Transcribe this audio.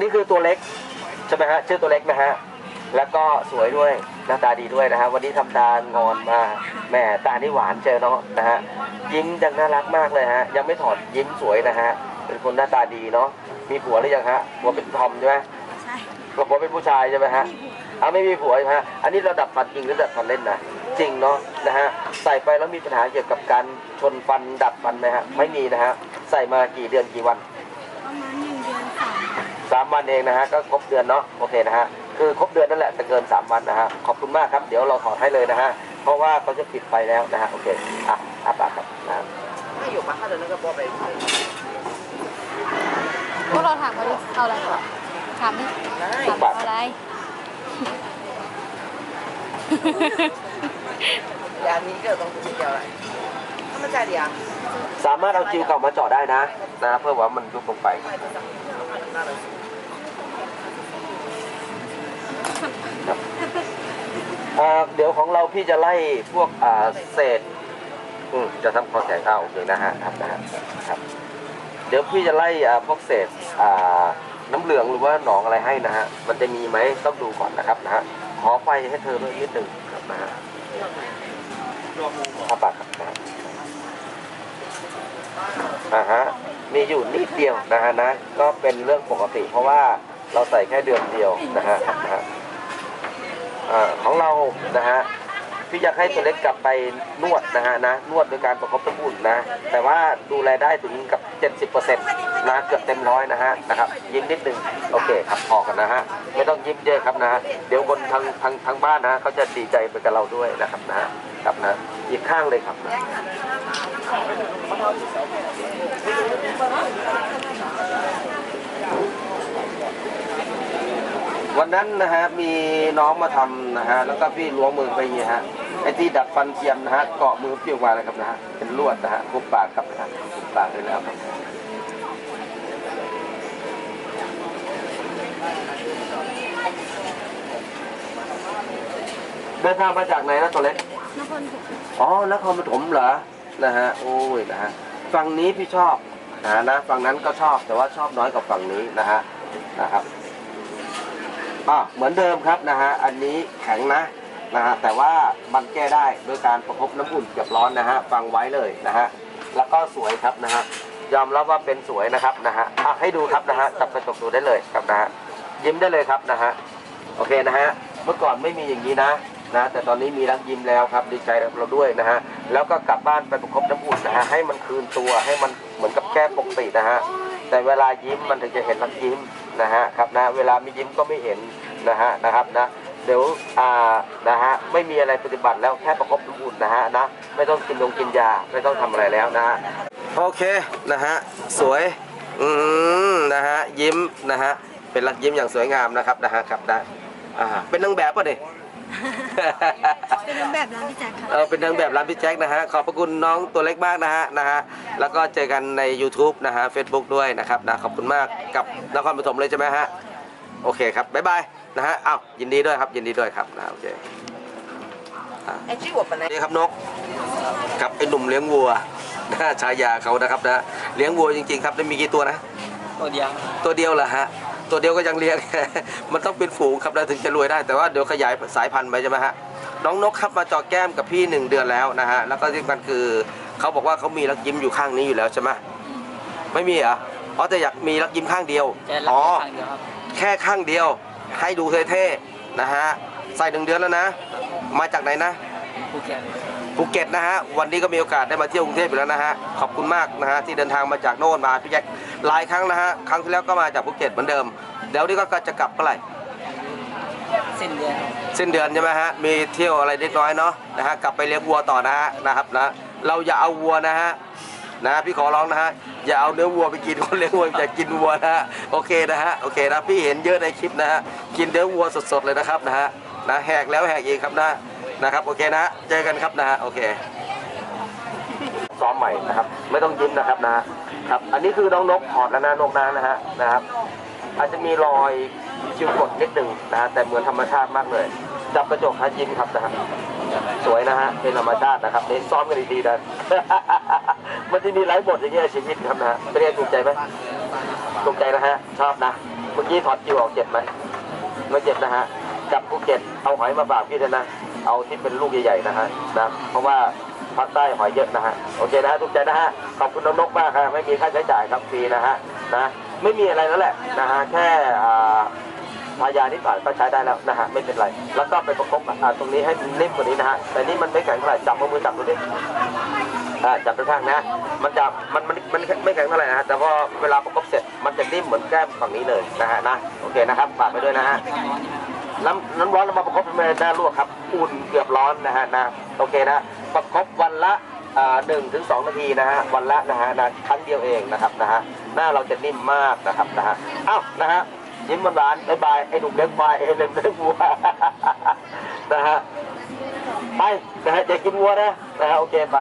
นี่คือตัวเล็กใช่ไหมฮะชื่อตัวเล็กนะฮะแล้วก็สวยด้วยหน้าตาดีด้วยนะฮะวันนี้ทำตางอนมาแหม่ตานี่หวานเจอเนาะนะฮะยิ้มยังน่ารักมากเลยฮะยังไม่ถอดยิ้มสวยนะฮะเป็นคนหน้าตาดีเนาะมีผัวหรือยังฮะผัวเป็นทอมใช่ไหมใช่ผัวเป็นผู้ชายใช่ไหมฮะอ่าไม่มีผัวใช่ไหมฮะอันนี้เราดับฟันจริงหรือดัดฟันเล่นนะจริงเนาะนะฮะใส่ไปแล้วมีปัญหาเกี่ยวกับการชนฟันดัดฟันไหมฮะไม่มีนะฮะใส่มากี่เดือนกี่วันประมาณหนึ่งเดือนสาม สามวันเองนะฮะก็ครบเดือนเนาะโอเคนะฮะคือครบเดือนนั่นแหละจะเกินสามวันนะฮะขอบคุณมากครับ เดี๋ยวเราถอดให้เลยนะฮะเพราะว่าเขาจะปิดไฟแล้วนะฮะโอเคอะอะปากครับนะถ้าอยู่ปากเดี๋ยนั่ก็บอไปพวกเราถามเขาดิเอาอะไรถามไดิถามเอาอะไรอย่างนี้ก็ต้องเป็เดียวอะไรถ้ามันใจเดียวสามารถเอาจิวเก่ามาจอดได้นะ นะเพื่อว่ามันยุบลงไป อ่าเดี๋ยวของเราพี่จะไล่พวกอ่าเศษอืมจะทำคอแข็งเอาโอเคนะฮะครับนะฮะครับ เดี๋ยวพี่จะไล่อ่าพวกเศษอ่าน้ำเหลืองหรือว่าหนองอะไรให้นะฮะ มันจะมีไหมต้องดูก่อนนะครับนะฮะ ขอไฟให้เธอด้วยนิดหนึ่งครับนะฮะอาปากครับนะฮะอ่าฮะ มีอยู่นิดเดียวนะฮะนะ ก็เป็นเรื่องปกติเพราะว่าเราใส่แค่เดือนเดียวนะฮะครับนะฮะ ของเรานะฮะพี่อยากให้ตัวเล็กกลับไปนวดนะฮะนะนวดโดยการประคบน้ำอุ่นนะ แต่ว่าดูแลได้ถึงกับ 70%นะเกือบเต็มร้อยนะฮะนะครับยิ้มนิดนึงโอเคครับพอกันนะฮะไม่ต้องยิ้มเยอะครับนะฮะเดี๋ยวคนทางทางทางบ้านนะเขาจะดีใจไปกับเราด้วยนะครับนะฮะครับนะอีกข้างเลยครับนะ วันนั้นนะฮะมีน้องมาทำนะฮะแล้วก็พี่ล้วงมือไปอย่างงี้ฮะไอ้ที่ดัดฟันเทียมนะฮะเกาะมือพี่ออกมาเลยครับนะฮะเป็นลวดนะฮะคุบปากครับนะฮะคุบปากเลยแล้วครับเดินทางมาจากไหนนะตัวเล็กนครปฐมอ๋อนครปฐมเหรอนะฮะโอ้ยนะฮะฝั่งนี้พี่ชอบนะนะฝั่งนั้นก็ชอบแต่ว่าชอบน้อยกว่าฝั่งนี้นะฮะนะครับ อะเหมือนเดิมครับนะฮะอันนี้แข็งนะนะฮะแต่ว่ามันแก้ได้โดยการประคบน้ำอุ่นเกือบร้อนนะฮะฟังไว้เลยนะฮะแล้วก็สวยครับนะฮะยอมรับว่าเป็นสวยนะครับนะฮะอะให้ดูครับนะฮะจับกระจกดูได้เลยครับนะฮะยิ้มได้เลยครับนะฮะโอเคนะฮะเมื่อก่อนไม่มีอย่างนี้นะนะแต่ตอนนี้มีรักยิ้มแล้วครับดีใจกับเราด้วยนะฮะแล้วก็กลับบ้านไปประคบน้ำอุ่นนะฮะให้มันคืนตัวให้มันเหมือนกับแก้ปกตินะฮะแต่เวลายิ้มมันถึงจะเห็นรักยิ้ม นะฮะครับนะเวลาไม่ยิ้มก็ไม่เห็นนะฮะนะครับนะเดี๋ยวอ่านะฮะไม่มีอะไรปฏิบัติแล้วแค่ประคบน้ำอุ่นนะฮะนะไม่ต้องกินนงกินยาไม่ต้องทำอะไรแล้วนะฮะโอเคนะฮะสวยอืมนะฮะยิ้มนะฮะเป็นรักยิ้มอย่างสวยงามนะครับนะฮะครับได้ เป็นนางแบบป่ะเนี่ย เป็นนางแบบร้านพี่แจ๊คค่ะ เออเป็นนางแบบร้านพี่แจ็คนะฮะ ขอบพระคุณน้องตัวเล็กมากนะฮะนะฮะแล้วก็เจอกันใน YouTube นะฮะ Facebook ด้วยนะครับนะขอบคุณมากกับนครปฐมเลยใช่ไหมฮะ โอเคครับ บ๊ายบายนะฮะเอ้ายินดีด้วยครับ ยินดีด้วยครับนะโอเคอะนี่ครับนกกับไอ้หนุ่มเลี้ยงวัวนะฉายาเขานะครับนะเลี้ยงวัวจริงๆครับได้มีกี่ตัวนะ ตัวเดียวตัวเดียวเหรอฮะ ตัวเดียวก็ยังเลี้ยง มันต้องเป็นฝูงครับแล้วถึงจะรวยได้แต่ว่าเดี๋ยวขยายสายพันธุ์ไปใช่ไหมฮะน้องนกครับมาจอแก้มกับพี่หนึ่งเดือนแล้วนะฮะแล้วก็ที่สำคัญคือเขาบอกว่าเขามีรักยิ้มอยู่ข้างนี้อยู่แล้วใช่ไหมไม่มีเหรออ๋อแต่อยากมีรักยิ้มข้างเดียวจะรับอ๋อทางเดียวครับแค่ข้างเดียวให้ดูเท่ๆนะฮะใส่หนึ่งเดือนแล้วนะ มาจากไหนนะ ภูเก็ตภูเก็ตนะฮะวันนี้ก็มีโอกาสได้มาเที่ยวกรุงเทพอยู่แล้วนะฮะขอบคุณมากนะฮะที่เดินทางมาจากโน่นมาพี่แจ็คหลายครั้งนะฮะครั้งที่แล้วก็มาจากภูเก็ตเหมือนเดิมเดี๋ยวนี้ก็จะกลับเมื่อไหร่สิ้นเดือนสิ้นเดือนใช่ไหมฮะมีเที่ยวอะไรเล็กน้อยเนาะนะฮะกลับไปเลี้ยงวัวต่อนะฮะนะครับนะเราอย่าเอาวัวนะฮะนะพี่ขอร้องนะฮะอย่าเอาเนื้อวัวไปกินคนเลี้ยงวัวอย่ากินวัวนะฮะโอเคนะฮะโอเคนะพี่เห็นเยอะในคลิปนะฮะกินเนื้อวัวสดๆเลยนะครับนะฮะนะแหกแล้วแหกอีกครับนะ นะครับโอเคนะเจอกันครับนะฮะโอเคซ้อมใหม่นะครับ ไม่ต้องยิ้มนะครับนะครับ อันนี้คือน้องนกถอดแล้วนะนกนานะฮะนะครับ อาจจะมีรอยชิวกดนิดหนึ่งนะฮะแต่เหมือนธรรมชาติมากเลยจับกระจกฮะยิ้มครับนะฮะสวยนะฮะเป็นธรรมชาตินะครับนี่ซ้อมกันดีๆนะมันจะมีไลฟ์บทอย่างเงี้ยชีวิตครับนะฮะเป็นไงถูกใจไหมถูกใจนะฮะชอบนะเมื่อกี้ถอดจิวออกเจ็บไหมไม่เจ็บนะฮะกลับภูเก็ตเอาหอยมาฝากพี่ด้วยนะ เอาที่เป็นลูกใหญ่ๆนะฮะนะเพราะว่าภาคใต้หอยเยอะนะฮะโอเคนะฮะทุกใจนะฮะขอบคุณน้องนกมากครับไม่มีค่าใช้จ่ายครับฟรีนะฮะนะไม่มีอะไรแล้วแหละนะฮะแค่อ่าทายานิดหน่อยก็ใช้ได้แล้วนะฮะไม่เป็นไร แล้วก็ไปประกบอ่าตรงนี้ให้นิ่มกว่านี้นะฮะแต่นี่มันไม่แข็งเท่าไหร่จับมือจับดูดิอ่าจับไปข้างนะ มันจะมันมันมันไม่แข็งเท่าไหร่นะฮะแต่พอเวลาประกบเสร็จมันจะนิ่มเหมือนแก้มฝั่งนี้เลยนะฮะนะโอเคนะครับฝากไปด้วยนะฮะ น้ำน้ำร้อนเรามาประกบเป็นหน้าลวกครับ อุ่นเกือบร้อนนะฮะนะโอเคนะประกบวันละอ่าหนึ่งถึงสองนาทีนะฮะวันละนะฮะนะครั้งเดียวเองนะครับนะฮะหน้าเราจะนิ่มมากนะครับนะฮะเอ้านะฮะยิ้มหวานบายบายไอ้หนุ่มเล็กควายไอ้เล็กเล็กวัวนะฮะไปนะฮะจะกินวัวนะนะฮะโอเคไป